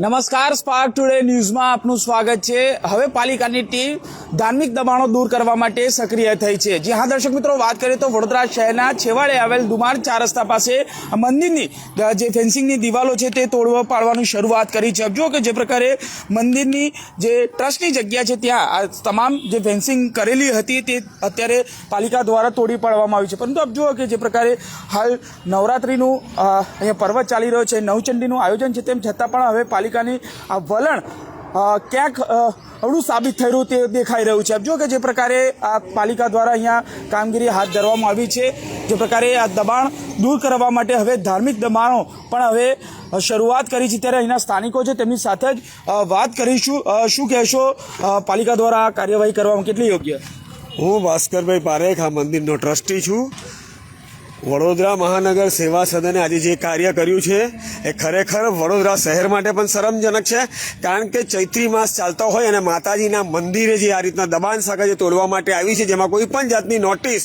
નમસ્કાર spark today ન્યૂઝમાં આપનું સ્વાગત છે. હવે પાલિકાની ટીમ ધાર્મિક દબાણો દૂર કરવા માટે સક્રિય થઈ છે. જી હા, દર્શક મિત્રો, વાત કરીએ તો વડોદરા શહેરના છેવાડે આવેલ દુમાર ચાર રસ્તા પાસે મંદિરની, જે ફેન્સિંગની દિવાલો છે તે તોડવા પાડવાની શરૂઆત કરી છે. જો કે જે પ્રકારે મંદિરની જે ટ્રસ્ટની જગ્યા છે ત્યાં, આ તમામ જે ફેન્સિંગ કરેલી હતી તે અત્યારે પાલિકા દ્વારા તોડી પાડવામાં આવી છે. પરંતુ આપ જુઓ કે જે પ્રકારે હાલ નવરાત્રિનું અહીંયા પર્વ ચાલી રહ્યો છે, નવચંડીનું આયોજન છે તેમ છતાં પણ હવે પાલિકાની આ વલણ ક્યાંક અવળું સાબિત થઈ રહ્યું તે દેખાઈ રહ્યું છે. જો કે જે પ્રકારે આ પાલિકા દ્વારા અહીંયા કામગીરી હાથ ધરવામાં આવી છે, જે પ્રકારે આ દબાણ દૂર કરવા માટે હવે ધાર્મિક દબાણો પણ હવે શરૂઆત કરી છે. ત્યારે અહીંના સ્થાનિકો છે તેમની સાથે જ વાત કરીશું. શું કહેશો? પાલિકા દ્વારા આ કાર્યવાહી કરવામાં કેટલી યોગ્ય? હું ભાસ્કરભાઈ પારેખ, આ મંદિરનો ટ્રસ્ટી છું. વડોદરા મહાનગર સેવા સદને આજે જે કાર્ય કર્યું છે, એ ખરેખર વડોદરા શહેર માટે પણ શરમજનક છે, કારણ કે ચૈત્રી માસ ચાલતો હોય અને માતાજીના મંદિરે જે આ રીતના દબાણ સાગર જે તોડવા માટે આવી છે, જેમાં કોઈ પણ જાતની નોટિસ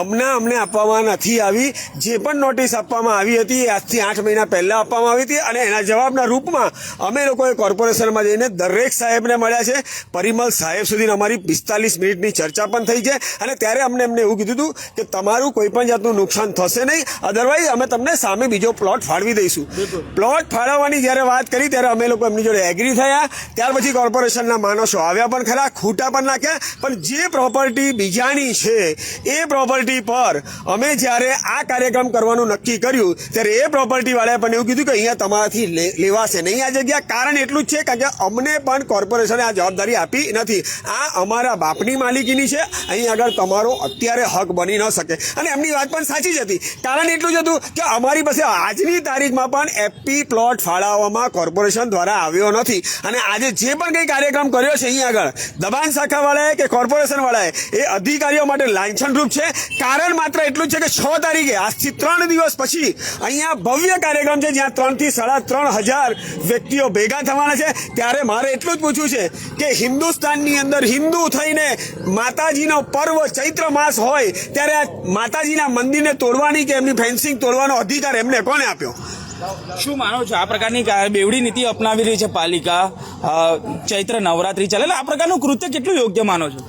અમને અમને આપવામાં નથી આવી. જે પણ નોટિસ આપવામાં આવી હતી એ આજથી આઠ મહિના પહેલાં આપવામાં આવી હતી અને એના જવાબના રૂપમાં અમે લોકોએ કોર્પોરેશનમાં જઈને દરેક સાહેબને મળ્યા છે. પરિમલ સાહેબ સુધી અમારી પિસ્તાલીસ મિનિટની ચર્ચા પણ થઈ છે અને ત્યારે અમને એમને એવું કીધું હતું કે તમારું કોઈ પણ જાતનું નુકસાન થશે નહીં. અદરવાઇઝ અમે તમને સામે બીજો પ્લોટ ફાળવી દઈશું. પ્લોટ ફાળવવાની જ્યારે વાત કરી ત્યારે અમે લોકો એમની જોડે એગ્રી થયા. ત્યાર પછી કોર્પોરેશનના માણસો આવ્યા પણ ખરા ખૂટા પણ નાખ્યા પણ જે પ્રોપર્ટી બીજાની છે એ પ્રોપર્ટી પર અમે જ્યારે આ કાર્યક્રમ કરવાનું નક્કી કર્યું, ત્યારે એ પ્રોપર્ટી વાળાએ પણ એવું કીધું કે અહીંયા તમારાથી લેવાશે નહીં. આ જગ્યા કારણ એટલું જ છે કારણ કે અમને પણ કોર્પોરેશને આ જવાબદારી આપી નથી. આ અમારા બાપની માલિકીની છે. અહીં આગળ તમારો અત્યારે હક બની ન શકે. અને એમની વાત પણ સાચી જ હતી. કારણ એટલું જ હતું કે અમારી પાસે આજની તારીખમાં પણ એપી પ્લોટ ફાળવવામાં કોર્પોરેશન દ્વારા આવ્યો નથી. અને આજે જે પણ કંઈ કાર્યક્રમ કર્યો છે અહીં આગળ, દબાણ શાખાવાળાએ કે કોર્પોરેશનવાળાએ એ અધિકારીઓ માટે લાંછનરૂપ છે. કારણ માત્ર એટલું છે કે છ તારીખે આજથી ત્રણ દિવસ પછી અહીંયા ભવ્ય કાર્યક્રમ છે, જ્યાં ત્રણથી સાડા ત્રણ હજાર વ્યક્તિઓ ભેગા થવાના છે. ત્યારે મારે એટલું જ પૂછવું છે કે હિન્દુસ્તાનની અંદર હિન્દુ થઈને માતાજીનો પર્વ ચૈત્ર માસ હોય, ત્યારે આ માતાજીના મંદિરને તોડવાની કે એમની ફેન્સિંગ તોડવાનો અધિકાર એમને કોને આપ્યો? શું માનો છો? આ પ્રકારની બેવડી નીતિ અપનાવી રહી છે પાલિકા. ચૈત્ર નવરાત્રી ચાલે આ પ્રકારનું કૃત્ય કેટલું યોગ્ય માનો છો?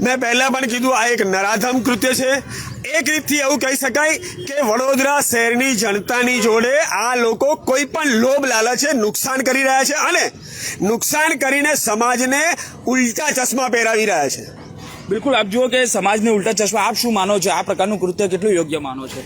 મેં પહેલા પણ કીધું, આ એક નરાધમ કૃત્ય છે. એક રીતથી એવું કહી શકાય કે વડોદરા શહેરની જનતાની જોડે આ લોકો કોઈ પણ લોભ, લાલચે નુકસાન કરી રહ્યા છે અને નુકસાન કરીને સમાજને ઉલટા ચશ્મા પહેરાવી રહ્યા છે. બિલકુલ, આપ જુઓ કે સમાજને ઉલટા ચશ્મા, આપ શું માનો છો? આ પ્રકારનું કૃત્ય કેટલું યોગ્ય માનો છો?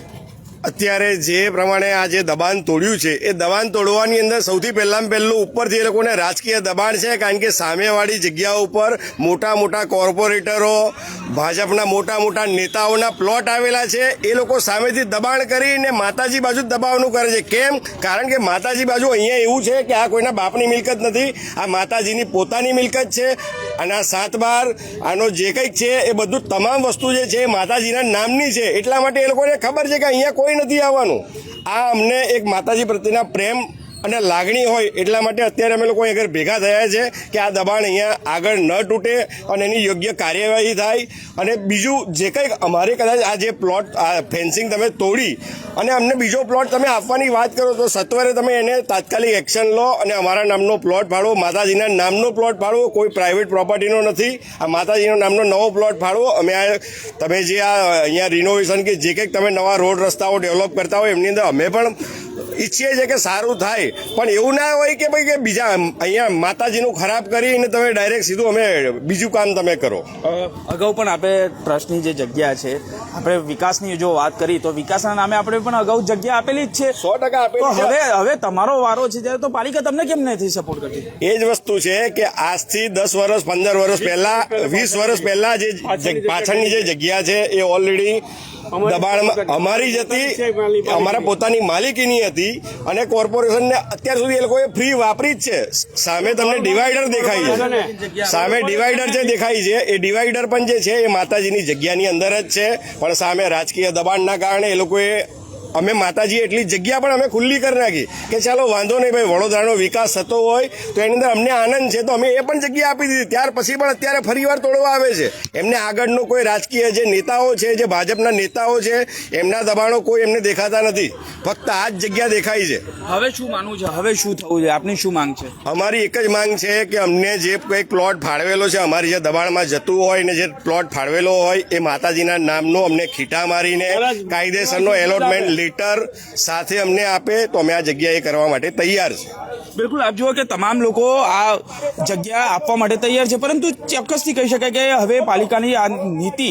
અત્યારે જે પ્રમાણે આ જે દબાણ તોડ્યું છે, એ દબાણ તોડવાની અંદર સૌથી પહેલાં પહેલું ઉપરથી એ લોકોને રાજકીય દબાણ છે, કારણ કે સામેવાળી જગ્યા ઉપર મોટા મોટા કોર્પોરેટરો, ભાજપના મોટા મોટા નેતાઓના પ્લોટ આવેલા છે, એ લોકો સામેથી દબાણ કરીને માતાજી બાજુ દબાવવાનું કરે છે. કેમ? કારણ કે માતાજી બાજુ અહીંયા એવું છે કે આ કોઈના બાપની મિલકત નથી, આ માતાજીની પોતાની મિલકત છે અને આ સાત બાર, આનો જે કંઈક છે એ બધું તમામ વસ્તુ જે છે એ માતાજીના નામની છે. એટલા માટે એ લોકોને ખબર છે કે અહીંયા કોઈ નથી આવવાનું. આ અમને એક માતાજી પ્રત્યેના પ્રેમ અને લાગણી હોય એટલા માટે અત્યારે અમે લોકો આગળ ભેગા થયા છે કે આ દબાણ અહીંયા આગળ ન તૂટે અને એની યોગ્ય કાર્યવાહી થાય. અને બીજું, જે કંઈક અમારે કદાચ આ જે પ્લોટ આ ફેન્સિંગ તમે તોડી અને અમને બીજો પ્લોટ તમે આપવાની વાત કરો તો સત્વરે તમે એને તાત્કાલિક એક્શન લો અને અમારા નામનો પ્લોટ ફાળવો માતાજીના નામનો પ્લોટ ફાળવો કોઈ પ્રાઇવેટ પ્રોપર્ટીનો નથી. આ માતાજીનો નામનો નવો પ્લોટ ફાળવો અમે આ, તમે જે આ અહીંયા રિનોવેશન કે જે કંઈક તમે નવા રોડ રસ્તાઓ ડેવલપ કરતા હોય એમની અંદર અમે પણ ઈચ્છીએ છીએ કે સારું થાય. પણ એવું ના હોય કે ભાઈ કે બીજા અહીંયા માતાજીનું ખરાબ કરીને તમે ડાયરેક્ટ સીધું અમે બીજું કામ તમે કરો. અગાઉ પણ આપણે ટ્રસ્ટની જે જગ્યા છે આપણે વિકાસની જો વાત કરી તો વિકાસના નામે આપણે પણ અગાઉ જગ્યા આપેલી જ છે. સો ટકા આપેલી હવે હવે તમારો વારો છે ત્યારે તો પાલિકા તમને કેમ નથી સપોર્ટ કરતી? એ જ વસ્તુ છે કે આજથી દસ વર્ષ પંદર વર્ષ પહેલા વીસ વર્ષ પહેલા જે પાછળની જે જગ્યા છે એ ઓલરેડી દબાણમાં અમારી જ હતી અમારા પોતાની માલિકીની હતી અને કોર્પોરેશનને અત્યાર સુધી એ લોકોએ ફ્રી વાપરી જ છે. સામે તમને ડિવાઈડર દેખાય છે. સામે ડિવાઈડર જે દેખાય છે એ ડિવાઈડર પણ જે છે એ માતાજીની જગ્યાની અંદર જ છે. પણ સામે રાજકીય દબાણના કારણે એ લોકોએ અમે માતાજી એટલી જગ્યા પણ અમે ખુલ્લી કરી નાખી કે ચાલો વાંધો નહીં ભાઈ વડોદરાનો વિકાસ થતો હોય તો એની અંદર અમને આનંદ છે તો અમે એ પણ જગ્યા આપી દીધી. ત્યાર પછી પણ અત્યારે ફરીવાર તોડવા આવે છે. એમને આગળનો કોઈ રાજકીય જે નેતાઓ છે જે ભાજપના નેતાઓ છે એમના દબાણો કોઈ એમને દેખાતા નથી. ફક્ત આ જ જગ્યા દેખાય છે. હવે શું માનવું છે? હવે શું થવું છે આપની શું માંગ છે? અમારી એક જ માંગ છે કે અમને જે કંઈક પ્લોટ ફાળવેલો છે અમારી જે દબાણમાં જતું હોય ને જે પ્લોટ ફાળવેલો હોય એ માતાજીના નામનો અમને ખીટા મારીને કાયદેસરનો એલોટમેન્ટ લેટર સાથે અમને આપે, તો અમે આ જગ્યાએ કરવા માટે તૈયાર છે. બિલકુલ, આપ જુઓ કે તમામ લોકો આ જગ્યા આપવા માટે તૈયાર છે, પરંતુ ચોક્કસથી કહી શકાય કે હવે પાલિકાની આ નીતિ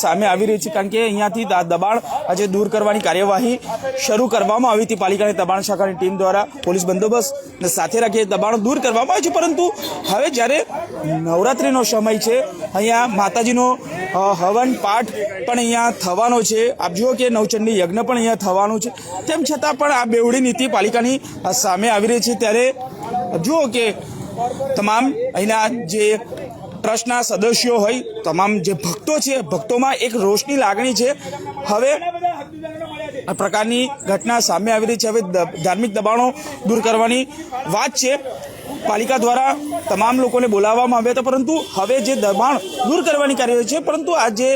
સામે આવી રહી છે કારણ કે અહીંયાથી દબાણ આજે દૂર કરવાની કાર્યવાહી શરૂ કરવામાં આવી હતી. પાલિકાની દબાણ શાખાની ટીમ દ્વારા પોલીસ બંદોબસ્ત સાથે રાખી દબાણો દૂર કરવામાં આવે છે. પરંતુ હવે જ્યારે નવરાત્રિનો સમય છે, અહીંયા માતાજીનો હવન પાઠ પણ અહીંયા થવાનો છે. આપ જુઓ કે નવચંડી યજ્ઞ પણ અહીંયા થવાનું છે. તેમ છતાં પણ આ બેવડી નીતિ પાલિકાની સામે આવી રહી છે. ત્યારે જુઓ કે તમામ અહીંના જે ટ્રસ્ટના સદસ્યો હોય, તમામ જે ભક્તો છે, ભક્તોમાં એક રોષની લાગણી છે. હવે આ પ્રકારની ઘટના સામે આવી રહી છે. હવે ધાર્મિક દબાણો દૂર કરવાની વાત છે. પાલિકા દ્વારા તમામ લોકોને બોલાવવામાં આવ્યા હતા, પરંતુ હવે જે દબાણ દૂર કરવાની કાર્યવાહી છે, પરંતુ આજે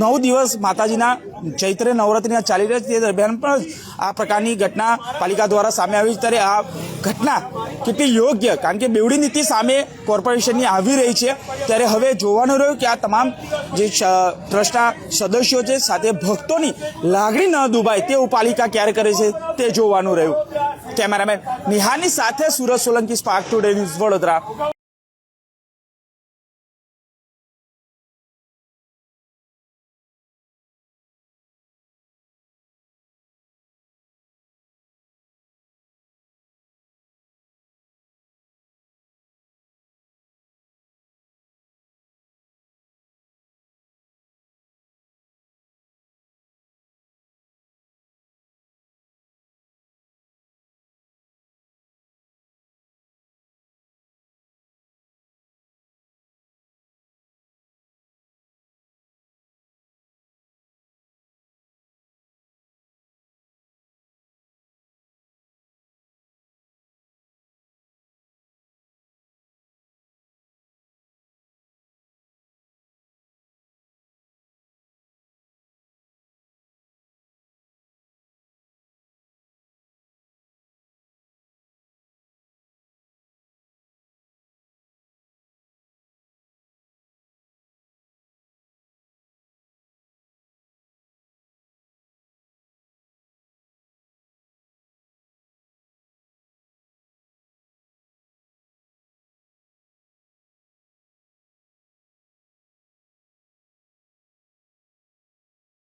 નવ દિવસ માતાજીના ચૈત્ર નવરાત્રિના ચાલી રહ્યા છે, તે દરમિયાન પણ આ પ્રકારની ઘટના પાલિકા દ્વારા સામે આવી ત્યારે આ ઘટના કેટલી યોગ્ય, કારણ કે બેવડી નીતિ સામે કોર્પોરેશનની આવી રહી છે. ત્યારે હવે જોવાનું રહ્યું કે આ તમામ જે ટ્રસ્ટના સદસ્યો છે, સાથે ભક્તોની લાગણી ન દુભાય, તેવું પાલિકા ક્યારે કરે છે, તે જોવાનું રહ્યું. કેમેરામેન નિહાની સાથે Surat Solanki spark today news Vadodara.